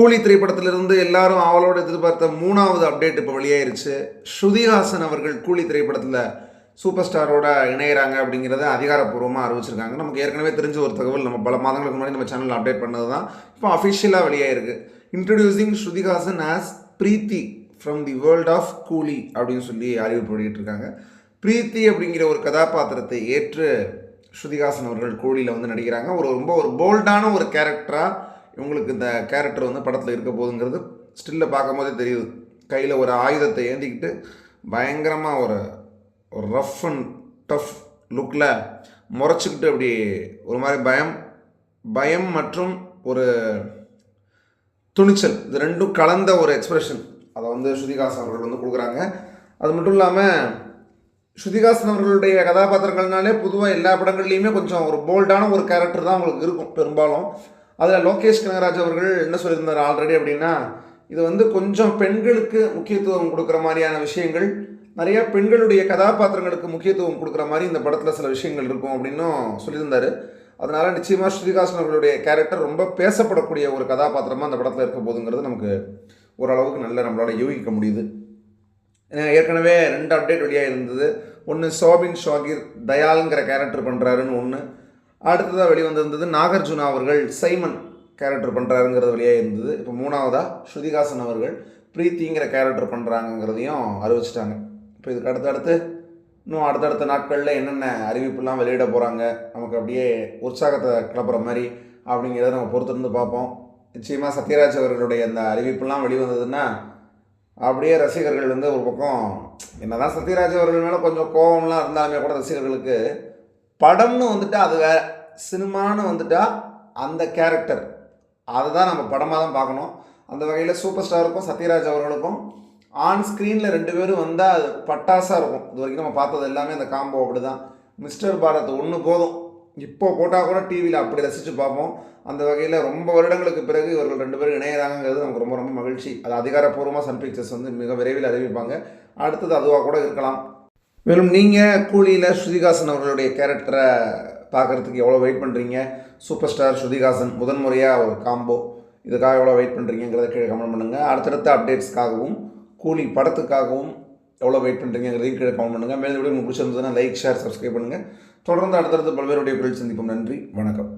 கூலி திரைப்படத்திலிருந்து எல்லாரும் ஆவலோடு எதிர்பார்த்த மூணாவது அப்டேட் இப்போ வெளியாயிருச்சு. ஸ்ருதிஹாசன் அவர்கள் கூலி திரைப்படத்தில் சூப்பர் ஸ்டாரோட இணையிறாங்க அப்படிங்கிறத அதிகாரப்பூர்வமாக அறிவிச்சிருக்காங்க. நமக்கு ஏற்கனவே தெரிஞ்ச ஒரு தகவல் நம்ம பல மாதங்களுக்கு முன்னாடி நம்ம சேனலில் அப்டேட் பண்ணது தான் இப்போ அஃபிஷியலாக வெளியாயிருக்கு. Introducing Shruti Haasan as Preethi from the world of Coolie அப்படின்னு சொல்லி அறிவிப்பு வெளியிட்டிருக்காங்க பிரீத்தி அப்படிங்கிற ஒரு கதாபாத்திரத்தை ஏற்று ஸ்ருதிஹாசன் அவர்கள் கூலியில் வந்து நடிக்கிறாங்க. ஒரு ரொம்ப ஒரு போல்டான ஒரு கேரக்டராக இவங்களுக்கு இந்த கேரக்டர் வந்து படத்தில் இருக்க போகுதுங்கிறது ஸ்டில்ல பார்க்கும்போதே தெரியுது. கையில் ஒரு ஆயுதத்தை ஏந்திக்கிட்டு பயங்கரமாக ஒரு ஒரு ரஃப் அண்ட் டஃப் லுக்கில் முறைச்சிக்கிட்டு அப்படி ஒரு மாதிரி பயம் பயம் மற்றும் ஒரு துணிச்சல். இது ரெண்டும் கலந்த ஒரு எக்ஸ்பிரஷன் அதை வந்து ஸ்ருதிகாசன் அவர்கள் வந்து கொடுக்குறாங்க. அது மட்டும் இல்லாமல் ஸ்ருதிகாசன் அவர்களுடைய கதாபாத்திரங்கள்னாலே பொதுவாக எல்லா படங்கள்லேயுமே கொஞ்சம் ஒரு போல்டான ஒரு கேரக்டர் தான் அவங்களுக்கு இருக்கும் பெரும்பாலும். அதில் லோகேஷ் கனகராஜ் அவர்கள் என்ன சொல்லியிருந்தார் ஆல்ரெடி அப்படின்னா இது வந்து கொஞ்சம் பெண்களுக்கு முக்கியத்துவம் கொடுக்குற மாதிரியான விஷயங்கள் நிறைய பெண்களுடைய கதாபாத்திரங்களுக்கு முக்கியத்துவம் கொடுக்குற மாதிரி இந்த படத்தில் சில விஷயங்கள் இருக்கும் அப்படின்னும் சொல்லியிருந்தார். அதனால் நிச்சயமாக ஸ்ருதிகாசன் அவர்களுடைய கேரக்டர் ரொம்ப பேசப்படக்கூடிய ஒரு கதாபாத்திரமாக அந்த படத்தில் இருக்க போதுங்கிறது நமக்கு ஓரளவுக்கு நல்ல நம்மளால் யூகிக்க முடியுது. ஏற்கனவே ரெண்டு அப்டேட் வெளியாக இருந்தது ஒன்று சோபின் ஷாகிர் தயாலுங்கிற கேரக்டர் பண்ணுறாருன்னு ஒன்று அடுத்ததாக வெளிவந்திருந்தது நாகார்ஜுனா அவர்கள் சைமன் கேரக்டர் பண்ணுறாருங்கிறது வெளியாக இருந்தது. இப்போ மூணாவதாக ஸ்ருதிகாசன் அவர்கள் பிரீத்திங்கிற கேரக்டர் பண்ணுறாங்கங்கிறதையும் அறிவிச்சிட்டாங்க. இப்போ இதுக்கு அடுத்தடுத்து இன்னும் அடுத்தடுத்த நாட்களில் என்னென்ன அறிவிப்புலாம் வெளியிட போகிறாங்க நமக்கு அப்படியே உற்சாகத்தை கிளப்புற மாதிரி அப்படிங்கிறத நம்ம பொறுத்திருந்து பார்ப்போம். நிச்சயமாக சத்யராஜ் அவர்களுடைய அந்த அறிவிப்புலாம் வெளிவந்ததுன்னா அப்படியே ரசிகர்கள் வந்து ஒரு பக்கம் என்னதான் சத்யராஜ் அவர்கள் மேலே கொஞ்சம் கோபம்லாம் இருந்தாலுமே கூட ரசிகர்களுக்கு படம்னு வந்துட்டா அது வேற சினிமான்னு வந்துட்டா அந்த கேரக்டர் அதை தான் நம்ம படமாக தான் பார்க்கணும். அந்த வகையில் சூப்பர் ஸ்டாருக்கும் சத்யராஜ் அவர்களுக்கும். ஆன் ஸ்க்ரீனில் ரெண்டு பேரும் வந்தால் அது பட்டாசாக இருக்கும். இது வரைக்கும் நம்ம பார்த்தது எல்லாமே அந்த காம்போ அப்படி தான் மிஸ்டர் பாரத் ஒன்று போதும். இப்போ போட்டால் கூட டிவியில் அப்படி ரசித்து பார்ப்போம். அந்த வகையில் ரொம்ப வருடங்களுக்கு பிறகு இவர்கள் ரெண்டு பேரும் இணையிறாங்கிறது நமக்கு ரொம்ப ரொம்ப மகிழ்ச்சி. அது அதிகாரப்பூர்வமாக சன் பிக்சர்ஸ் வந்து மிக விரைவில் அறிவிப்பாங்க. அடுத்தது அதுவாக கூட இருக்கலாம். மேலும் நீங்கள் கூலியில் ஸ்ருதிகாசன் அவர்களுடைய கேரக்டரை பார்க்குறதுக்கு எவ்வளோ வெயிட் பண்ணுறீங்க சூப்பர் ஸ்டார் ஸ்ருதிகாசன் முதன்முறையாக ஒரு காம்போ இதுக்காக எவ்வளோ வெயிட் பண்ணுறீங்கிறத கீழே கமெண்ட் பண்ணுங்கள் அடுத்தடுத்த அப்டேட்ஸ்க்காகவும் கூலி படத்துக்காகவும் எவ்வளோ வெயிட் பண்ணுறீங்கிறதையும் கீழே கமெண்ட் பண்ணுங்கள் மேலும் வீடியோ உங்களுக்கு பிடிச்சிருந்ததுன்னா லைக் ஷேர் சப்ஸ்கிரைப் பண்ணுங்கள் தொடர்ந்து அடுத்தடுத்து பல்வேறு வீடியோக்களில் சந்திப்போம். நன்றி வணக்கம்.